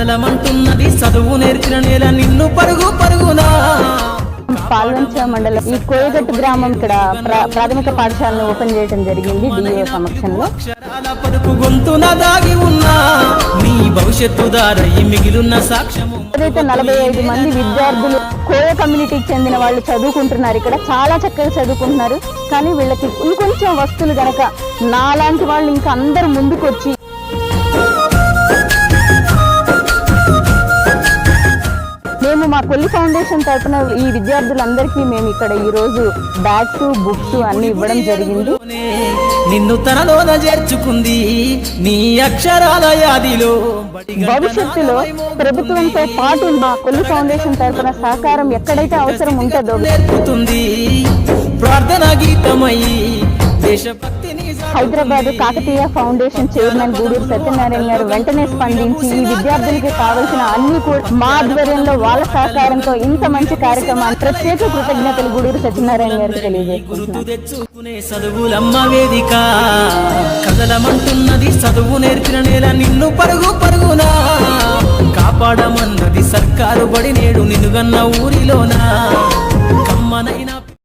కదలమంటున్నది చదువు నేర్చిన నేల నిన్ను పరుగు పరుగునా? పాల్వంచ మండలం ఈ కోయగట్టు గ్రామం ఇక్కడ ప్ర- ప్రాథమిక పాఠశాలను ఓపెన్ చేయడం జరిగింది డిఓ సమక్షంలో. అక్షరాల పరుపు గొంతున దాగి ఉన్నా నీ భవిష్యత్తు దారయి మిగిలిన సాక్ష్యము. ఏదైతే నలభై ఐదు మంది విద్యార్థులు కోయ కమ్యూనిటీకి చెందిన వాళ్ళు చదువుకుంటున్నారు ఇక్కడ చాలా చక్కగా చదువుకుంటున్నారు కానీ వీళ్ళకి ఇంకొంచెం వస్తువులు గనక నాలాంటి వాళ్ళు ఇంకా అందరు ముందుకు మేము మా కొల్లి ఫౌండేషన్ తరపున ఈ విద్యార్థులందరికీ మేము ఇక్కడ ఈ రోజు బ్యాగ్స్ బుక్స్ అన్ని ఇవ్వడం జరిగింది. నిన్ను తనలోన చేర్చుకుంది నీ అక్షరాల యాదిలో భవిష్యత్తులో ప్రభుత్వంతో పాటు మా కొల్లి ఫౌండేషన్ తరపున సహకారం ఎక్కడైతే అవసరం ఉంటుందో ప్రార్థన గీతమై దేశభక్తిని హైదరాబాద్ కాకతీయ ఫౌండేషన్ చైర్మన్ గూడూరు సత్యనారాయణ గారు వెంటనే స్పందించి ఈ విద్యార్థులకి కావాల్సిన అన్ని కూడా మా ఆధ్వర్యంలో వాళ్ళ సహకారంతో ఇంత మంచి కార్యక్రమాన్ని ప్రత్యేక కృతజ్ఞతలు గూడూరు సత్యనారాయణ గారికి గుర్తు చదువు నేర్పిన నేల నిన్ను పరుగు పరుగునా. కాపాడమన్నది సర్కారు బడి నేడు నిన్నుగన్న ఊరిలోనా. కమ్మనైనా